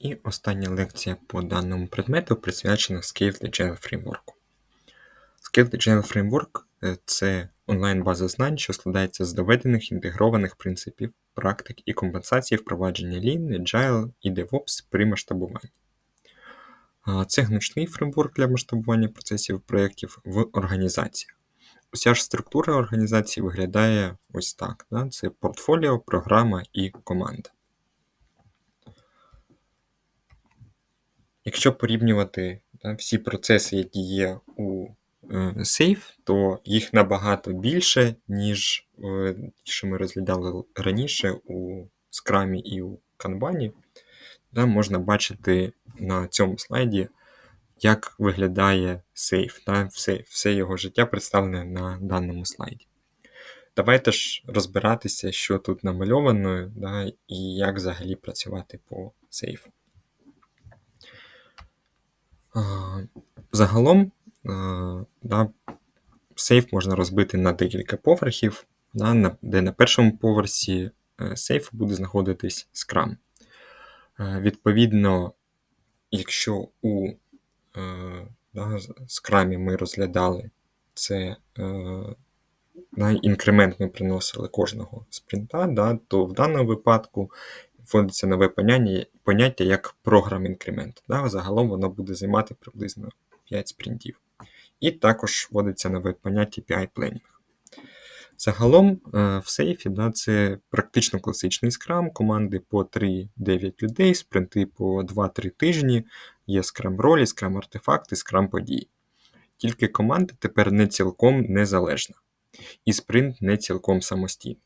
І остання лекція по даному предмету присвячена Scaled Agile Framework. Scaled Agile Framework – це онлайн-база знань, що складається з доведених інтегрованих принципів, практик і компенсацій впровадження Lean, Agile і DevOps при масштабуванні. Це гнучний фреймворк для масштабування процесів проєктів в організаціях. Уся ж структура організації виглядає ось так: це портфоліо, програма і команда. Якщо порівнювати всі процеси, які є у е, Safe, то їх набагато більше, ніж е, що ми розглядали раніше у Scrum і у Kanban. Да, Можна бачити на цьому слайді, як виглядає Safe, да, все, все його життя представлене на даному слайді. Давайте ж розбиратися, що тут намальовано, да, і як взагалі працювати по Safe. Загалом да, сейф можна розбити на декілька поверхів, да, де на першому поверсі е, сейфу буде знаходитись скрам. Е, відповідно, якщо у е, да, скрамі ми розглядали це да, інкремент ми приносили кожного спринта, да, то в даному випадку вводиться нове поняття поняття як програм інкремент. Да? Загалом воно буде займати приблизно 5 спринтів. І також вводиться нове поняття PI Planning. Загалом е, в сейфі да, це практично класичний скрам, команди по 3-9 людей, спринти по 2-3 тижні, є скрам ролі, скрам артефакти, скрам події. Тільки команда тепер не цілком незалежна, і спринт не цілком самостійний.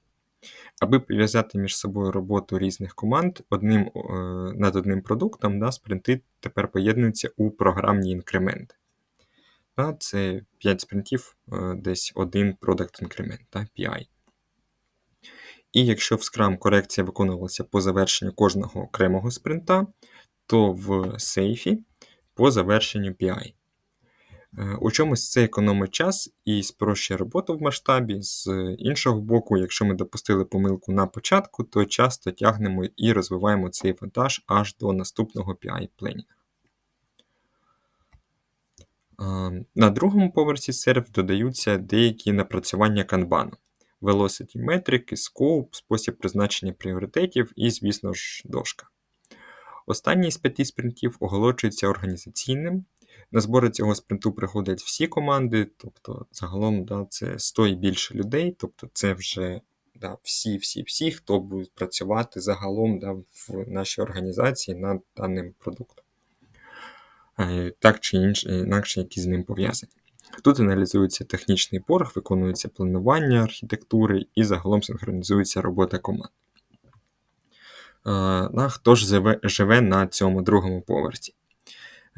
Аби пов'язати між собою роботу різних команд одним, е, над одним продуктом, да, спринти тепер поєднуються у програмні інкременти. Да, Це 5 спринтів, е, десь один продакт інкремент, да, PI. І якщо в Scrum корекція виконувалася по завершенню кожного окремого спринта, то в сейфі по завершенню PI. Е, у чомусь це економить час і спрощує роботу в масштабі. З іншого боку, якщо ми допустили помилку на початку, то часто тягнемо і розвиваємо цей вантаж аж до наступного PI пленінга. На другому поверсі серв додаються деякі напрацювання канбану. Velocity метрики, Scope, спосіб призначення пріоритетів і, звісно ж, дошка. Останній з п'яти спринтів оголошується організаційним, на збори цього спринту приходять всі команди, тобто загалом да, це 100 і більше людей, тобто це вже да, всі-всі-всі, хто будуть працювати загалом да, в нашій організації над даним продуктом. Е, так чи інакше, які з ним пов'язані. Тут аналізується технічний порог, виконується планування архітектури і загалом синхронізується робота команд. Е, хто ж живе на цьому другому поверсі?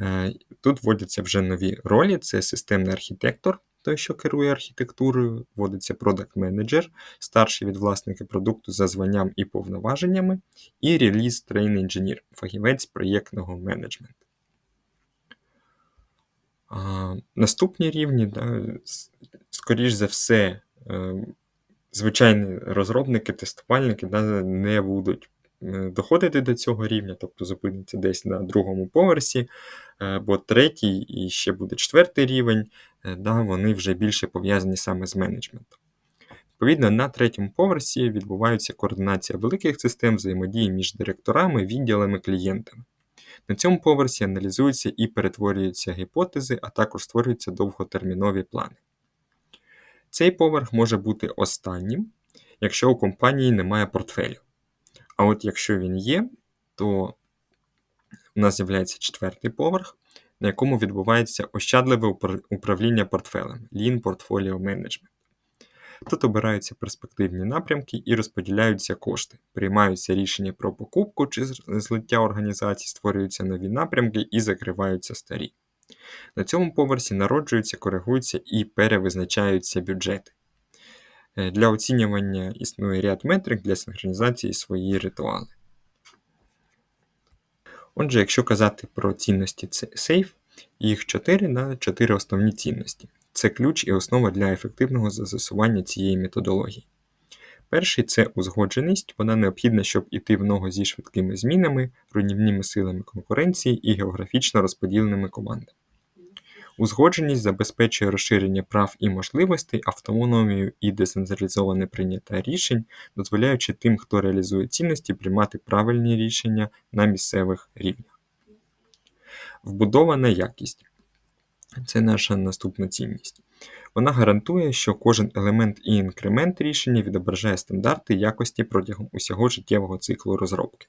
Е, тут вводяться вже нові ролі: це системний архітектор, той, що керує архітектурою, вводиться продакт менеджер старший від власника продукту за званням і повноваженнями, і реліз трейн інженір фахівець проєктного менеджменту. Наступні рівні, да, скоріш за все, е, звичайні розробники, тестувальники да, не будуть Е, доходити до цього рівня, тобто зупиниться десь на другому поверсі, бо третій і ще буде четвертий рівень, е, да, вони вже більше пов'язані саме з менеджментом. Відповідно, на третьому поверсі відбувається координація великих систем взаємодії між директорами, відділами, клієнтами. На цьому поверсі аналізуються і перетворюються гіпотези, а також створюються довготермінові плани. Цей поверх може бути останнім, якщо у компанії немає портфелю. А от якщо він є, то у нас з'являється четвертий поверх, на якому відбувається ощадливе управління портфелем Lean Portfolio Management. Тут обираються перспективні напрямки і розподіляються кошти, приймаються рішення про покупку чи злиття організацій, створюються нові напрямки і закриваються старі. На цьому поверсі народжуються, коригуються і перевизначаються бюджети. Е, для оцінювання існує ряд метрик для синхронізації свої ритуали. Отже, якщо казати про цінності Safe, їх 4 на 4 основні цінності. Це ключ і основа для ефективного застосування цієї методології. Перший це узгодженість, вона необхідна, щоб іти в ногу зі швидкими змінами, руйнівними силами конкуренції і географічно розподіленими командами. Узгодженість забезпечує розширення прав і можливостей, автономію і децентралізоване прийняття рішень, дозволяючи тим, хто реалізує цінності, приймати правильні рішення на місцевих рівнях. Вбудована якість це наша наступна цінність. Вона гарантує, що кожен елемент і інкремент рішення відображає стандарти якості протягом усього життєвого циклу розробки.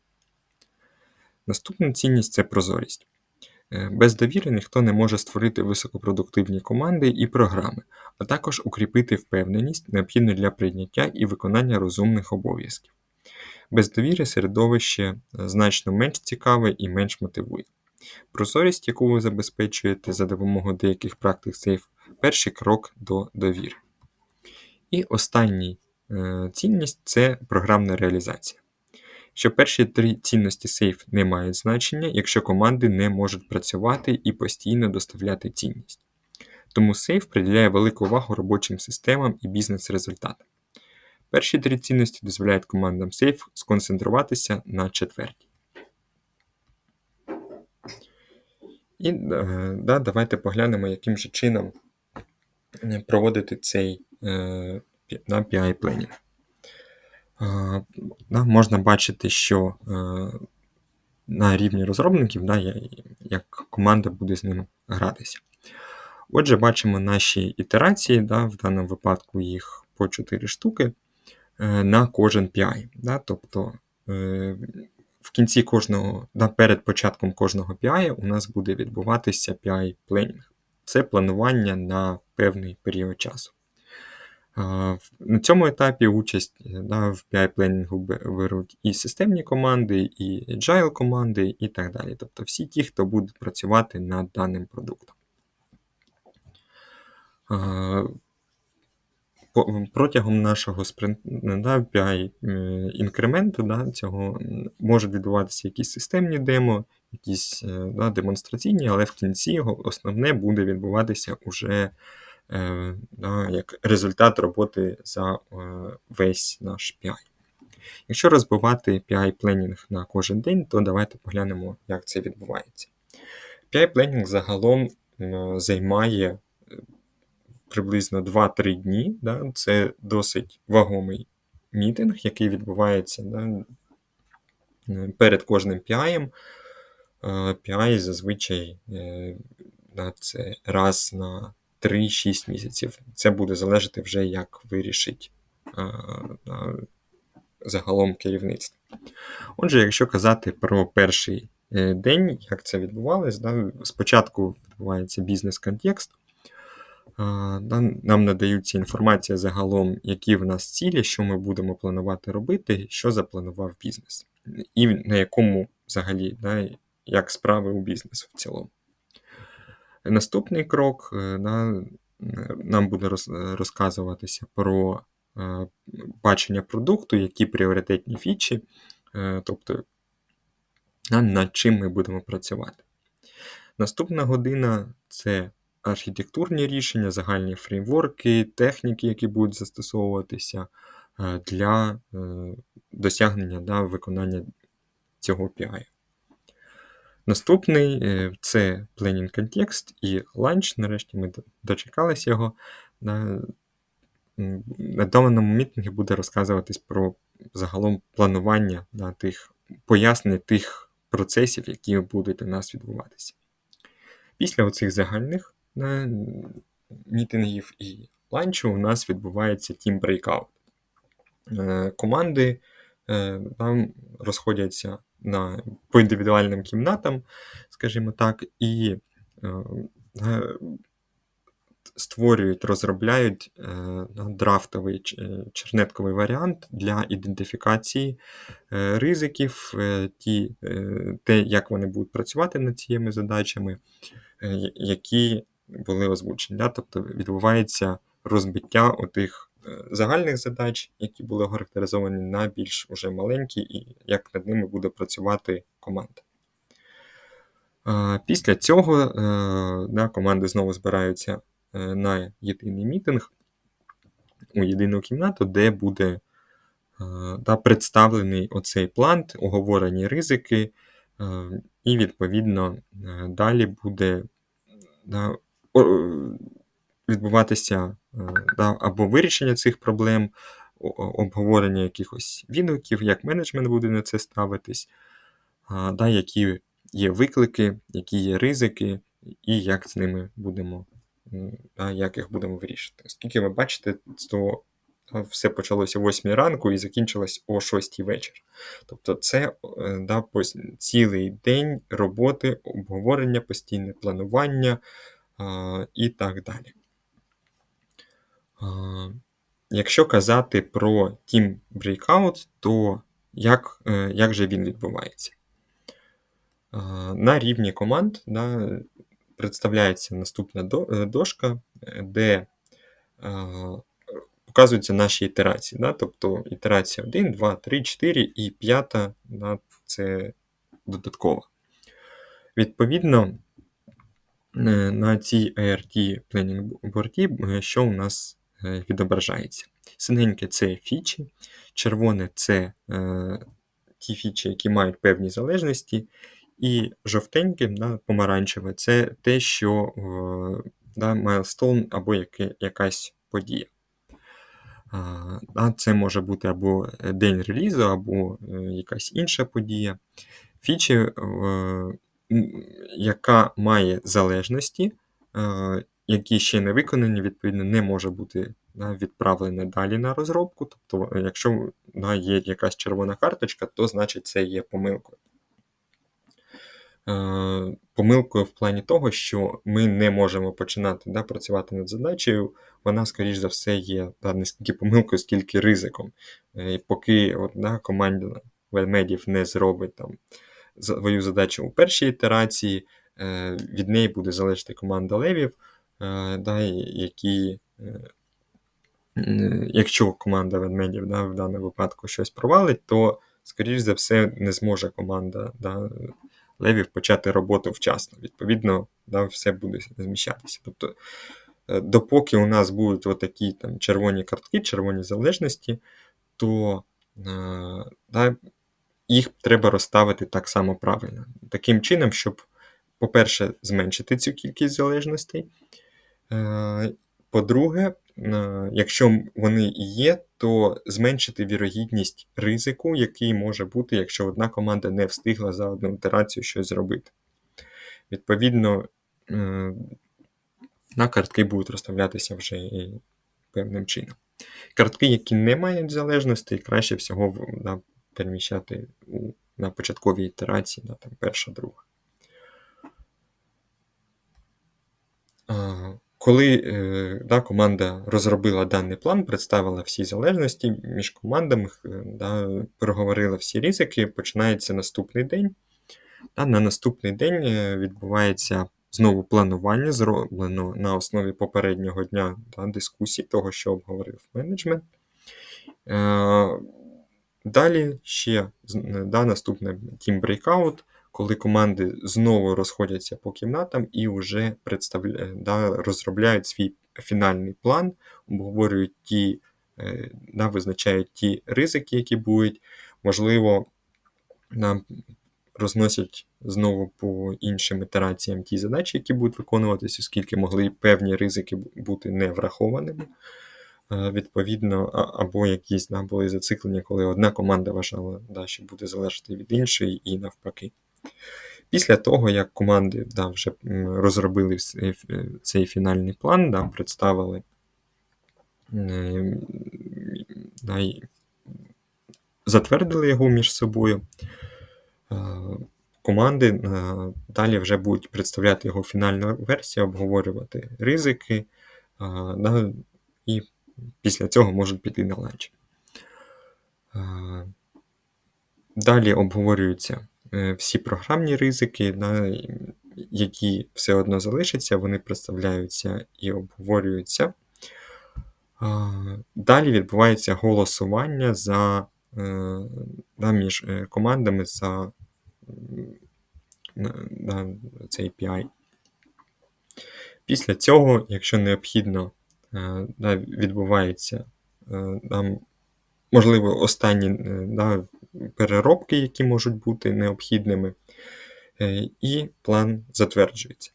Наступна цінність це прозорість. Е, без довіри ніхто не може створити високопродуктивні команди і програми, а також укріпити впевненість, необхідну для прийняття і виконання розумних обов'язків. Без довіри середовище е, значно менш цікаве і менш мотивує. Прозорість, яку ви забезпечуєте за допомогою деяких практик сейф, перший крок до довіри. І останній е, цінність це програмна реалізація. Що перші три цінності сейф не мають значення, якщо команди не можуть працювати і постійно доставляти цінність. Тому сейф приділяє велику увагу робочим системам і бізнес-результатам. Перші три цінності дозволяють командам сейф сконцентруватися на четвертій. І е, да, давайте поглянемо, яким же чином е, проводити цей е, да, PI пленінг. Да, Можна бачити, що на рівні розробників, да, як команда буде з ним гратися. Отже, бачимо наші ітерації, да, в даному випадку їх по 4 штуки на кожен PI. Да, Тобто в кінці кожного, да, перед початком кожного PI у нас буде відбуватися PI пленінг. Це планування на певний період часу. На цьому етапі участь да, в PI пленінгу беруть і системні команди, і agile команди, і так далі. Тобто всі ті, хто буде працювати над даним продуктом протягом нашого спринту да, PI інкременту да, цього можуть відбуватися якісь системні демо, якісь е, да, демонстраційні, але в кінці його основне буде відбуватися уже е, да, як результат роботи за е, весь наш PI. Якщо розбивати PI пленінг на кожен день, то давайте поглянемо, як це відбувається. PI пленінг загалом займає приблизно 2-3 дні. Да? Це досить вагомий мітинг, який відбувається да? перед кожним PI. PI зазвичай е, да, це раз на 3-6 місяців. Це буде залежати вже, як вирішить загалом керівництво. Отже, якщо казати про перший е, день, як це відбувалось, да, спочатку відбувається бізнес-контекст. Нам надаються інформація загалом, які в нас цілі, що ми будемо планувати робити, що запланував бізнес, і на якому взагалі, да, як справи у бізнесу в цілому. Наступний крок е, да, нам буде розказуватися про е, бачення продукту, які пріоритетні фічі, е, тобто над чим ми будемо працювати. Наступна година це архітектурні рішення, загальні фреймворки, техніки, які будуть застосовуватися е, для е, досягнення да, виконання цього PI. Наступний е, це Planning Context і Launch, нарешті ми дочекалися його. На, на даному мітингі буде розказуватись про загалом планування да, тих пояснень тих процесів, які будуть у нас відбуватися. Після оцих загальних на мітингів і ланчу у нас відбувається Team Breakout. Е, команди е, там розходяться на, по індивідуальним кімнатам, скажімо так, і е, створюють, розробляють драфтовий чернетковий варіант для ідентифікації ризиків, ті, те, як вони будуть працювати над цими задачами, які були озвучені. Да? Тобто відбувається розбиття отих е, загальних задач, які були характеризовані на більш уже маленькі, і як над ними буде працювати команда. Після цього е, да, команди знову збираються е, на єдиний мітинг у єдину кімнату, де буде да, представлений оцей план, оговорені ризики, і, відповідно, далі буде да, відбуватися да, або вирішення цих проблем, обговорення якихось відгуків, як менеджмент буде на це ставитись, да, які є виклики, які є ризики, і як з ними будемо, да, як їх будемо вирішити. Оскільки ви бачите, то все почалося о 8 ранку і закінчилось о 6 вечір. Тобто це е, да, цілий день роботи, обговорення, постійне планування а, і так далі. Якщо казати про Team Breakout, то як е, як же він відбувається? На рівні команд да, представляється наступна е, дошка, де показуються наші ітерації. Да? Тобто ітерація 1, 2, 3, 4 і п'ята да, це додаткова. Відповідно, е, на цій ART Planning борді, е, що у нас відображається. Синеньке це фічі, червоне це е, ті фічі, які мають певні залежності, і жовтеньке, да, помаранчеве це те, що е, да, milestone або яке, якась подія. Це може бути або день релізу, або е, якась інша подія. Фічі, е, яка має залежності, е, які ще не виконані, відповідно, не може бути відправлена далі на розробку. Тобто, якщо є якась червона карточка, то значить це є помилкою. Е, помилкою в плані того, що ми не можемо починати да, працювати над задачею, вона, скоріш за все, є да, не скільки помилкою, скільки ризиком. Е, Поки от, да, команда ведмедів не зробить там свою задачу у першій ітерації, е, від неї буде залежати команда левів, да, які. Якщо команда ведмедів да, в даному випадку щось провалить, то, скоріш за все, не зможе команда да, левів почати роботу вчасно. Відповідно, да, все буде зміщатися. Тобто, е, допоки у нас будуть отакі там червоні картки, червоні залежності, то е, да, їх треба розставити так само правильно. Таким чином, щоб, по-перше, зменшити цю кількість залежностей. Е, по-друге, Е, якщо вони є, то зменшити вірогідність ризику, який може бути, якщо одна команда не встигла за одну ітерацію щось зробити. Відповідно, е, на картки будуть розставлятися вже і певним чином. Картки, які не мають залежності, краще всього да, переміщати у, на початковій ітерації, да, там перша, друга. Коли е, да, команда розробила даний план, представила всі залежності між командами, е, да, проговорила всі ризики, починається наступний день. Да, На наступний день е, відбувається знову планування, зроблено на основі попереднього дня да, дискусії, того, що обговорив менеджмент. Далі ще да, наступне Team Breakout коли команди знову розходяться по кімнатам і вже представля... да, розробляють свій фінальний план, обговорюють ті, е, да, визначають ті ризики, які будуть, можливо, нам розносять знову по іншим ітераціям ті задачі, які будуть виконуватися, оскільки могли певні ризики бути не врахованими. Е, відповідно, або якісь да, були зациклення, коли одна команда вважала, да, що буде залежати від іншої, і навпаки. Після того, як команди да, вже розробили цей фінальний план, да, представили е, да, затвердили його між собою, е, команди е, далі вже будуть представляти його фінальну версію, обговорювати ризики, да, і після цього можуть піти на ланч. Далі обговорюються Е, всі програмні ризики, на які все одно залишаться, вони представляються і обговорюються. Далі відбувається голосування за да, між е, командами за да, цей API. Після цього, якщо необхідно, е, да, відбувається можливо, останні да, переробки, які можуть бути необхідними, і план затверджується.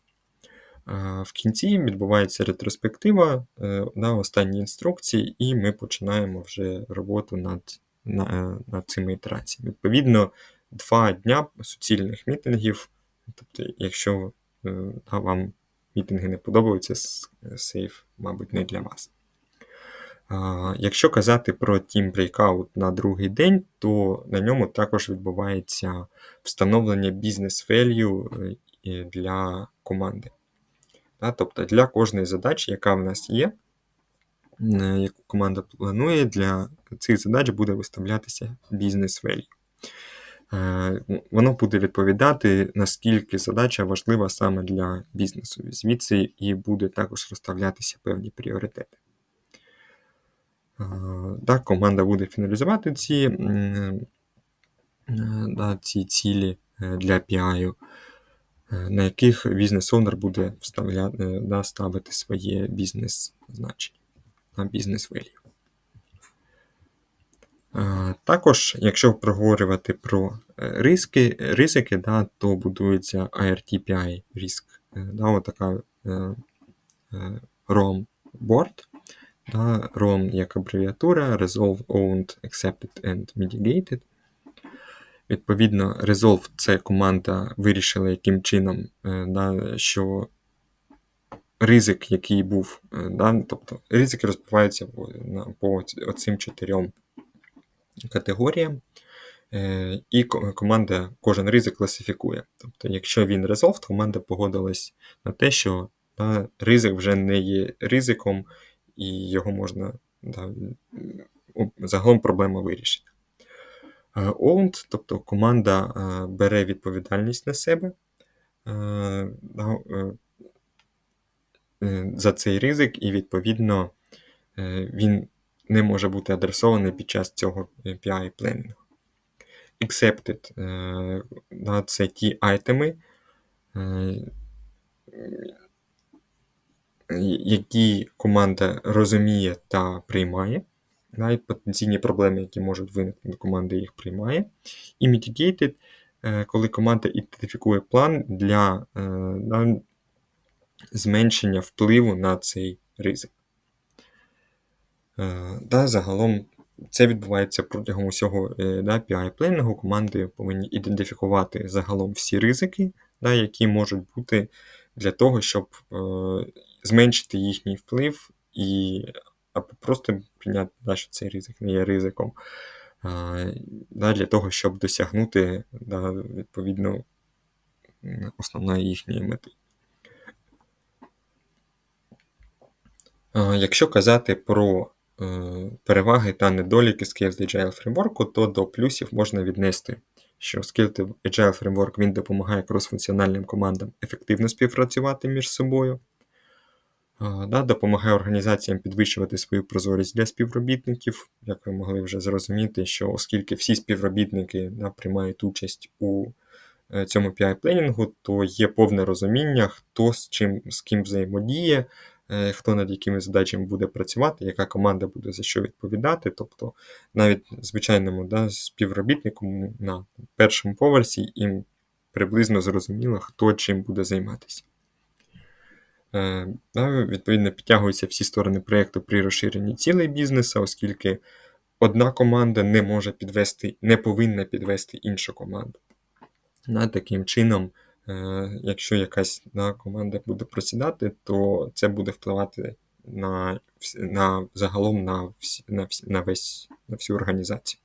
В кінці відбувається ретроспектива на останні інструкції, і ми починаємо вже роботу над над цими ітераціями. Відповідно, два дня суцільних мітингів. Тобто, якщо вам мітинги не подобаються, сейф, мабуть, не для вас. Якщо казати про Team Breakout на другий день, то на ньому також відбувається встановлення бізнес value для команди. Тобто для кожної задачі, яка в нас є, яку команда планує, для цих задач буде виставлятися бізнес value. Воно буде відповідати, наскільки задача важлива саме для бізнесу. Звідси і буде також розставлятися певні пріоритети. Так, команда буде фіналізувати ці да, ці цілі е, для PI, е, на яких бізнес-онер буде вставляти, да, ставити своє бізнес-значення на бізнес-велію. Також, якщо проговорювати про е, ризики, да, то будується IRTPI риск. Да, отака ROM board. Да, ROM як абревіатура, Resolve Owned, Accepted and Mitigated. Відповідно, Resolve це команда вирішила, яким чином, е, да, що ризик, який був, е, да, тобто ризики розбиваються по, по цим чотирьом категоріям. Е, і команда кожен ризик класифікує. Тобто, якщо він Resolved, команда погодилась на те, що да, ризик вже не є ризиком, і його можна да, загалом проблема вирішити. Owned, тобто команда бере відповідальність на себе е, за цей ризик, і, відповідно, е, він не може бути адресований під час цього API пленінгу. Accepted це ті айтеми, е, які команда розуміє та приймає, навіть потенційні проблеми, які можуть виникнути, команда їх приймає. І mitigated, е, коли команда ідентифікує план для е, зменшення впливу на цей ризик. Е, да, Загалом це відбувається протягом усього да, PI пленінгу Команди повинні ідентифікувати загалом всі ризики, да, які можуть бути для того, щоб зменшити їхній вплив і або просто прийняти, да, що цей ризик не є ризиком, да, для того, щоб досягнути да, відповідно основної їхньої мети. Якщо казати про е, переваги та недоліки Scaled Agile Framework, то до плюсів можна віднести, що Scaled Agile Framework він допомагає кросфункціональним командам ефективно співпрацювати між собою да, допомагає організаціям підвищувати свою прозорість для співробітників. Як ви могли вже зрозуміти, що оскільки всі співробітники да, приймають участь у е, цьому PI-пленінгу, то є повне розуміння, хто з чим з ким взаємодіє, е, хто над якими задачами буде працювати, яка команда буде за що відповідати. Тобто навіть звичайному да, співробітнику на першому поверсі їм приблизно зрозуміло, хто чим буде займатися. Е, відповідно, підтягуються всі сторони проєкту при розширенні цілей бізнесу, оскільки одна команда не може підвести, не повинна підвести іншу команду. Таким чином, е, якщо якась команда буде просідати, то це буде впливати на на загалом на всі, на, на, весь, на всю організацію.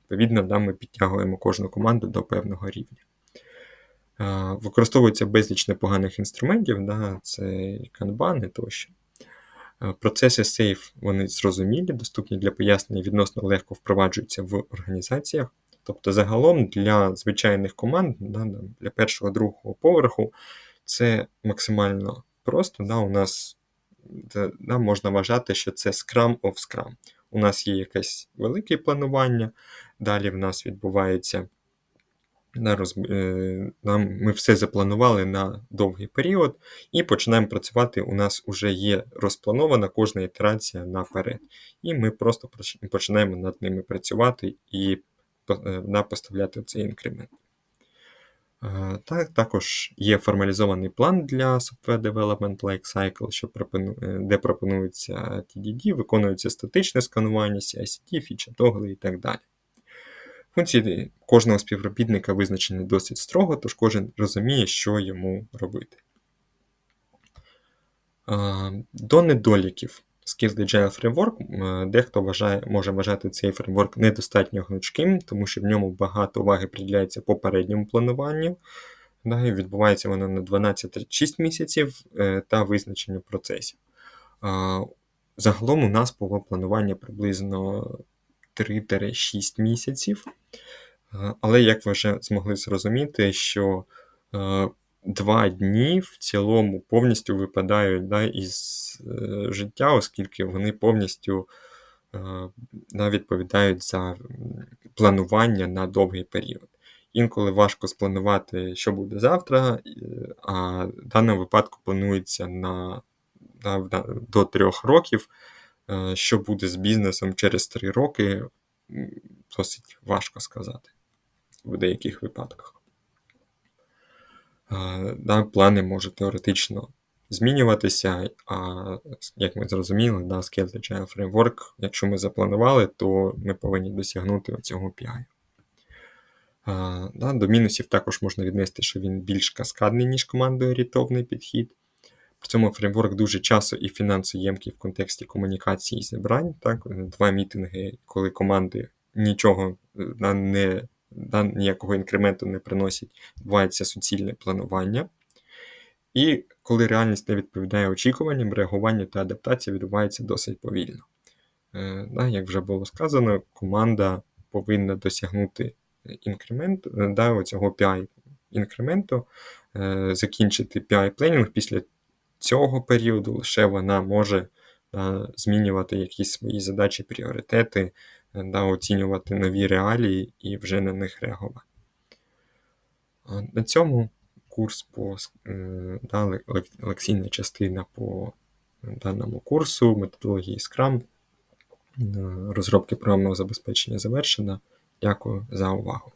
Відповідно, да, ми підтягуємо кожну команду до певного рівня. Використовується безліч непоганих інструментів, да, це канбани тощо. Процеси Safe вони зрозумілі, доступні для пояснення, відносно легко впроваджуються в організаціях. Тобто, загалом для звичайних команд, да, для першого другого поверху, це максимально просто. Да, У нас да, можна вважати, що це Scrum of Scrum. У нас є якесь велике планування, далі в нас відбувається на роз... е, нам, ми все запланували на довгий період і починаємо працювати. У нас вже є розпланована кожна ітерація наперед. І ми просто починаємо над ними працювати і е, поставляти цей інкремент. Е, Так, також є формалізований план для Software Development Lifecycle, що пропону- де пропонується TDD, виконується статичне сканування, CICD, фіча тогли і так далі. Функції кожного співробітника визначені досить строго, тож кожен розуміє, що йому робити. До недоліків Skilled Agile Framework. Е, Дехто вважає, може вважати цей фреймворк недостатньо гнучким, тому що в ньому багато уваги приділяється попередньому плануванню. Відбувається воно на 12-6 місяців е, та визначенню процесів. Загалом у нас було планування приблизно 3-6 місяців. Е, Але як ви вже змогли зрозуміти, що е, два дні в цілому повністю випадають да, із е, життя, оскільки вони повністю да, відповідають за планування на довгий період. Інколи важко спланувати, що буде завтра, а в даному випадку планується на, в до трьох років. Е, Що буде з бізнесом через три роки, досить важко сказати в деяких випадках. Е, Да, плани можуть теоретично змінюватися, а як ми зрозуміли, да, Scaled Agile Framework, якщо ми запланували, то ми повинні досягнути цього PI. Да, До мінусів також можна віднести, що він більш каскадний, ніж командоорієнтовний підхід. При цьому фреймворк дуже часу і фінансоємкий в контексті комунікації і зібрань. Так? Два мітинги, коли команди нічого не, ніякого інкременту не приносять, відбувається суцільне планування. І коли реальність не відповідає очікуванням, реагування та адаптація відбувається досить повільно. Е, як вже було сказано, команда повинна досягнути е, да, оцього PI інкременту, е, закінчити PI пленінг. Після цього періоду лише вона може е, змінювати якісь свої задачі, пріоритети, е, да, оцінювати нові реалії і вже на них реагувати. На цьому курс по е, да, лекційна частина по даному курсу методології Scrum розробки програмного забезпечення завершена. Дякую за увагу.